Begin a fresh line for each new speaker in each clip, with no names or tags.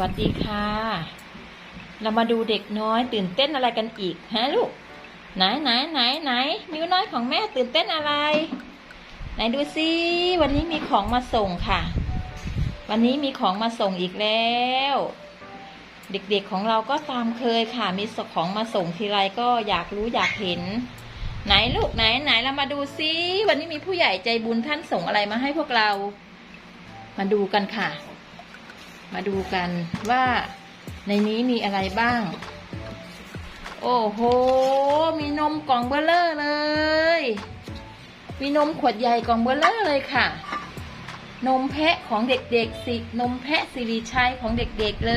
วัสดีค่ะ เรามาดูเด็กน้อยตื่นเต้นอะไรกันอีกฮะลูก ไหนไหนไหนไหนนิ้วน้อยของแม่ตื่นเต้นอะไร ไหนดูซิวันนี้มีของมาส่งค่ะ วันนี้มีของมาส่งอีกแล้ว เด็กๆของเราก็ตามเคยค่ะ มีของมาส่งทีไรก็อยากรู้อยากเห็น ไหนลูกไหนไหนเรามาดูซิวันนี้มีผู้ใหญ่ใจบุญท่านส่งอะไรมาให้พวกเรา มาดูกันค่ะ มาดูกันว่าในนี้มีอะไรบ้าง โอ้โห มีนมกล่องเบลเลอร์เลย มีนมขวดใหญ่กล่องเบลเลอร์เลยค่ะ นมแพะของเด็กๆสินมแพะสิริชัยของเด็กๆเล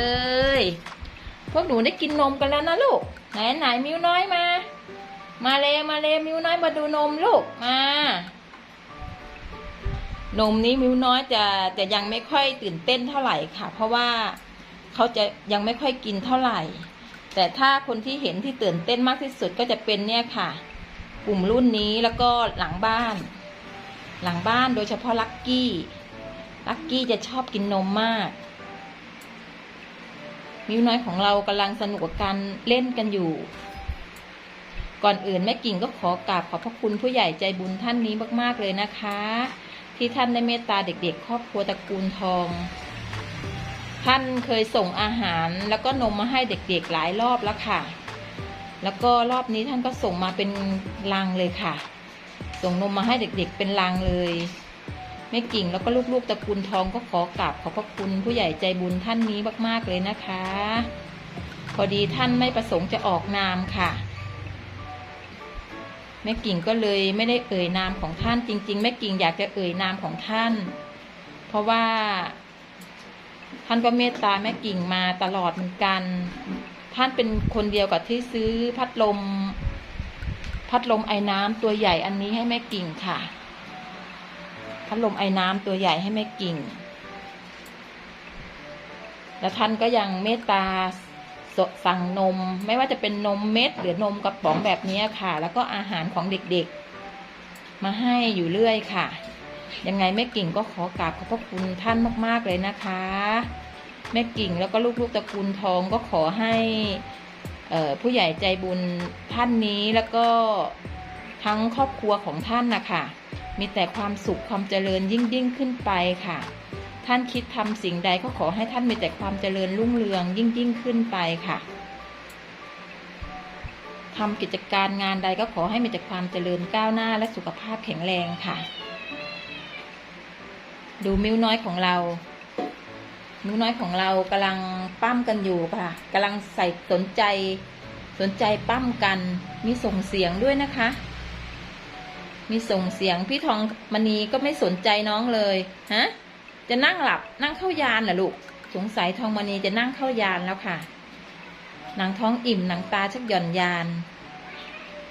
ย พวกหนูได้กินนมกันแล้วนะลูก ไหนไหนมิวน้อยมา มาเลยมาเลยมิวน้อยมาดูนมลูกมา นมนี้มิวน้อยจะจะยังไม่ค่อยตื่นเต้นเท่าไหร่ค่ะ เพราะว่าเขาจะยังไม่ค่อยกินเท่าไหร่ แต่ถ้าคนที่เห็นที่ตื่นเต้นมากที่สุดก็จะเป็นเนี่ยค่ะ กลุ่มรุ่นนี้แล้วก็หลังบ้าน หลังบ้านโดยเฉพาะลักกี้ลักกี้จะชอบกินนมมาก มิวน้อยของเรากำลังสนุกกับการเล่นกันอยู่ ก่อนอื่นแม่กิ่งก็ขอกราบขอบพระคุณผู้ใหญ่ใจบุญท่านนี้มาก ๆ เลยนะคะ ที่ท่านได้เมตตาเด็กๆ ครอบครัวตระกูลทอง ท่านเคยส่งอาหารแล้วก็นมมาให้เด็กๆหลายรอบแล้วค่ะ แล้วก็รอบนี้ท่านก็ส่งมาเป็นลังเลยค่ะ ส่งนมมาให้เด็กๆเป็นลังเลยแม่กิ่งแล้วก็ลูกๆตระกูลทองก็ขอกราบขอบพระคุณผู้ใหญ่ใจบุญท่านนี้มากๆเลยนะคะ พอดีท่านไม่ประสงค์จะออกนามค่ะ แม่กิ่งก็เลยไม่ได้เอ่ยนามของท่าน จริง ๆ แม่กิ่งอยากจะเอ่ยนามของท่าน เพราะว่า ท่านก็เมตตาแม่กิ่งมาตลอดเหมือนกัน ท่านเป็นคนเดียวกับที่ซื้อพัดลม พัดลมไอ้น้ำตัวใหญ่อันนี้ให้แม่กิ่งค่ะ พัดลมไอ้น้ำตัวใหญ่ให้แม่กิ่ง แล้วท่านก็ยังเมตตา สสั่งนม ไม่ว่าจะเป็นนมเม็ด หรือนมกระป๋องแบบนี้ค่ะ แล้วก็อาหารของเด็กๆ มาให้อยู่เรื่อยค่ะ ยังไงแม่กิ่งก็ขอกราบขอบพระคุณท่านมากๆเลยนะคะ แม่กิ่งแล้วก็ลูกๆตระกูลทองก็ขอให้ผู้ใหญ่ใจบุญท่านนี้แล้วก็ทั้งครอบครัวของท่านนะคะมีแต่ความสุขความเจริญยิ่งยิ่งขึ้นไปค่ะ ท่านคิดทำสิ่งใดก็ขอให้ท่านมีแต่ความเจริญรุ่งเรืองยิ่งยิ่งขึ้นไปค่ะทำกิจการงานใดก็ขอให้มีแต่ความเจริญก้าวหน้าและสุขภาพแข็งแรงค่ะ ดูมิ้วน้อยของเรา มิ้วน้อยของเรากำลังปั้มกันอยู่ค่ะกำลังใส่สนใจ สนใจปั้มกัน มีส่งเสียงด้วยนะคะ มีส่งเสียงพี่ทองมณีก็ไม่สนใจน้องเลย ฮะ จะนั่งหลับนั่งเข้ายานเหรอลูก สงสัยทองมณีจะนั่งเข้ายานแล้วค่ะ หนางท้องอิ่มหนางตาชักหย่อนยาน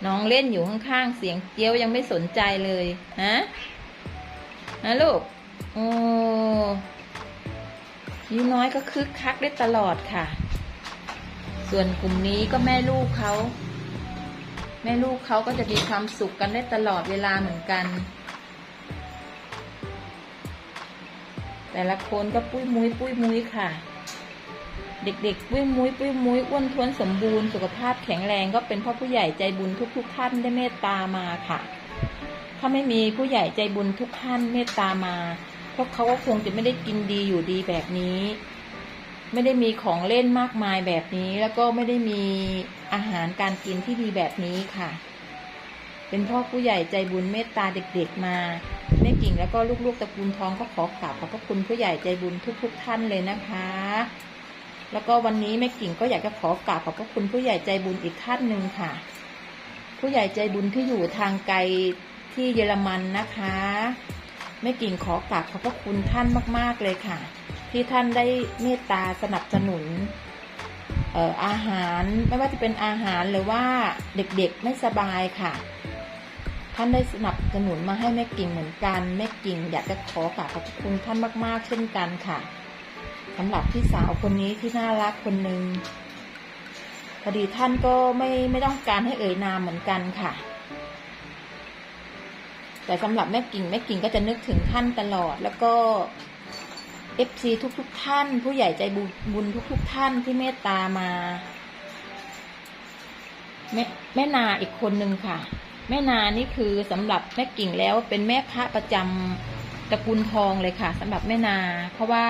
น้องเล่นอยู่ข้างๆ เสียงเกี้ยวยังไม่สนใจเลยฮะฮะลูก โอ้ยิ้น้อยก็คึกคักได้ตลอดค่ะ ส่วนกลุ่มนี้ก็แม่ลูกเขา แม่ลูกเขาก็จะมีความสุขกันได้ตลอดเวลาเหมือนกัน แต่ละคนก็ปุ้ยมุ้ยปุ้ยมุ้ยค่ะ เด็กๆ ปุ้ยมุ้ยปุ้ยมุ้ยอ้วนท้วนสมบูรณ์สุขภาพแข็งแรงก็เป็นเพราะผู้ใหญ่ใจบุญทุกๆท่านได้เมตตามาค่ะ ถ้าไม่มีผู้ใหญ่ใจบุญทุกท่านเมตตามาพวกเขาก็คงจะไม่ได้กินดีอยู่ดีแบบนี้ ไม่ได้มีของเล่นมากมายแบบนี้ แล้วก็ไม่ได้มีอาหารการกินที่ดีแบบนี้ค่ะ เป็นพ่อผู้ใหญ่ใจบุญเมตตาเด็กๆมา แม่กิ่งแล้วก็ลูกๆตระกูลทองก็ขอกราบขอบพระคุณผู้ใหญ่ใจบุญทุก ๆ ท่านเลยนะคะ แล้วก็วันนี้แม่กิ่งก็อยากจะขอกราบขอบพระคุณผู้ใหญ่ใจบุญอีกท่านหนึ่งค่ะ ผู้ใหญ่ใจบุญที่อยู่ทางไกลที่เยอรมันนะคะแม่กิ่งขอกราบขอบพระคุณท่านมาก ๆเลยค่ะ ที่ท่านได้เมตตาสนับสนุนอาหารไม่ว่าจะเป็นอาหารหรือว่าเด็กๆไม่สบายค่ะ ท่านได้สนับสนุนมาให้แม่กิ่งเหมือนกัน แม่กิ่งอยากจะขอกราบขอบคุณท่านมาก ๆ เช่นกันค่ะสำหรับพี่สาวคนนี้ที่น่ารักคนหนึ่งพอดีท่านก็ไม่ไม่ต้องการให้เอ่ยนามเหมือนกันค่ะ แต่สำหรับแม่กิ่งแม่กิ่งก็จะนึกถึงท่านตลอด แล้วก็ FC ทุกๆทท่าน ผู้ใหญ่ใจบุญบุญทุก ๆ ท่านที่เมตตามา แม่แม่นาอีกคนหนึ่งค่ะ แม่นานี่คือสำหรับแม่กิ่งแล้วเป็นแม่พระประจำตระกูลทองเลยค่ะสำหรับแม่นา เพราะว่า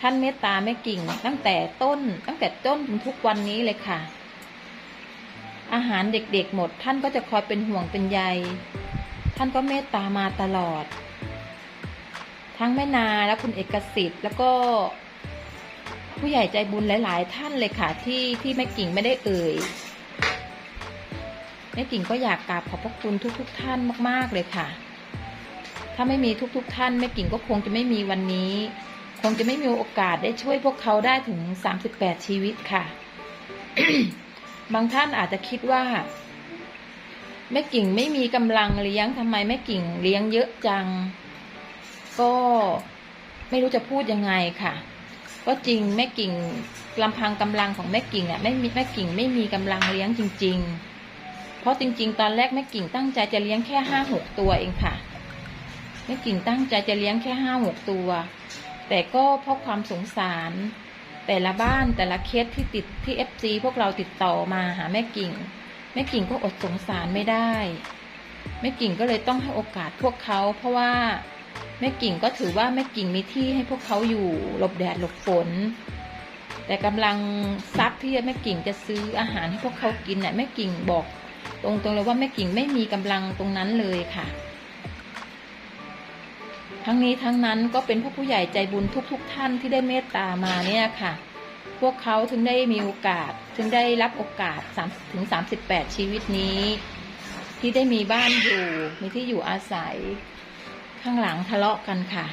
ท่านเมตตาแม่กิ่ง ตั้งแต่ต้น ตั้งแต่ต้นถึงทุกวันนี้เลยค่ะ อาหารเด็กๆหมด ท่านก็จะคอยเป็นห่วงเป็นใย ท่านก็เมตตามาตลอด ทั้งแม่นาและคุณเอกสิทธิ์แล้วก็ผู้ใหญ่ใจบุญหลาย ๆ ท่านเลยค่ะที่ที่แม่กิ่งไม่ได้เอ่ย แม่กิ่งก็อยากกราบขอบพระคุณทุกๆท่านมาก ๆ เลยค่ะ ถ้าไม่มีทุกๆท่านแม่กิ่งก็คงจะไม่มีวันนี้ คงจะไม่มีโอกาสได้ช่วยพวกเขาได้ถึง 38 ชีวิตค่ะ บางท่านอาจจะคิดว่าแม่กิ่งไม่มีกำลังเลี้ยงทำไมแม่กิ่งเลี้ยงเยอะจัง ก็ไม่รู้จะพูดยังไงค่ะ ก็จริงแม่กิ่งลำพังกำลังของแม่กิ่งอะไม่มีแม่กิ่งไม่มีกำลังเลี้ยงจริง ๆ ราะจริงๆ ตอนแรกแม่กิ่งตั้งใจจะเลี้ยงแค่ห้าหกตัวเองค่ะแม่กิ่งตั้งใจจะเลี้ยงแค่ห้าหกตัว แต่ก็เพราะความสงสาร แต่ละบ้านแต่ละเคสที่ติดที่เอฟซีพวกเราติดต่อมาหาแม่กิ่งแม่กิ่งก็อดสงสารไม่ได้แม่กิ่งก็เลยต้องให้โอกาสพวกเขา เพราะว่าแม่กิ่งก็ถือว่าแม่กิ่งมีที่ให้พวกเขาอยู่หลบแดดหลบฝน แต่กำลังทรัพย์ที่แม่กิ่งจะซื้ออาหารให้พวกเขากินน่ะแม่กิ่งบอก ตรงๆเลยว่าแม่กิ่งไม่มีกำลังตรงนั้นเลยค่ะ ทั้งนี้ทั้งนั้นก็เป็นพระผู้ใหญ่ใจบุญทุกๆท่านที่ได้เมตตามาเนี่ยค่ะ พวกเขาถึงได้มีโอกาสถึงได้รับโอกาส3ถึง 38 ชีวิตนี้ ที่ได้มีบ้านอยู่ มีที่อยู่อาศัย ข้างหลังทะเลาะกันค่ะ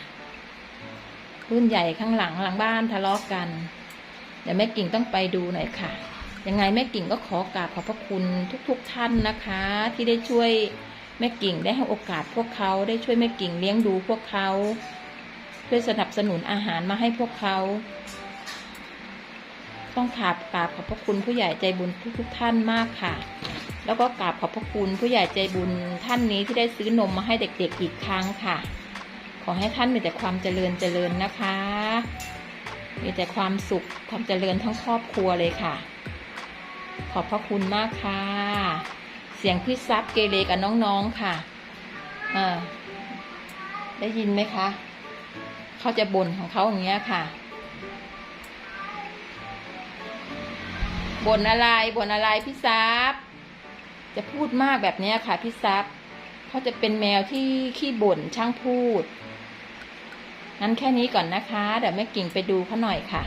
รุ่นใหญ่ข้างหลังหลังบ้านทะเลาะกันเดี๋ยวแม่กิ่งต้องไปดูหน่อยค่ะ ยังไงแม่กิ่งก็ขอกราบขอบพระคุณทุก ๆ ท่านนะคะ ที่ได้ช่วยแม่กิ่งได้ให้โอกาสพวกเขาได้ช่วยแม่กิ่งเลี้ยงดูพวกเขาเพื่อสนับสนุนอาหารมาให้พวกเขา ต้องกราบกราบขอบพระคุณผู้ใหญ่ใจบุญทุก ๆ ท่านมากค่ะ แล้วก็กราบขอบพระคุณผู้ใหญ่ใจบุญท่านนี้ที่ได้ซื้อนมมาให้เด็ก ๆ อีกครั้งค่ะ ขอให้ท่านมีแต่ความเจริญเจริญนะคะ มีแต่ความสุขความเจริญทั้งครอบครัวเลยค่ะ ขอบพระคุณมากค่ะ เสียงพี่ซับเกเรกับน้องๆค่ะอ่าได้ยินไหมคะ เขาจะบ่นของเขาอย่างเงี้ยค่ะบ่นอะไรบ่นอะไรพี่ซับจะพูดมากแบบเนี้ยค่ะพี่ซับเขาจะเป็นแมวที่ขี้บ่นช่างพูดงั้นแค่นี้ก่อนนะคะ เดี๋ยวแม่กิ่งไปดูเขาหน่อยค่ะ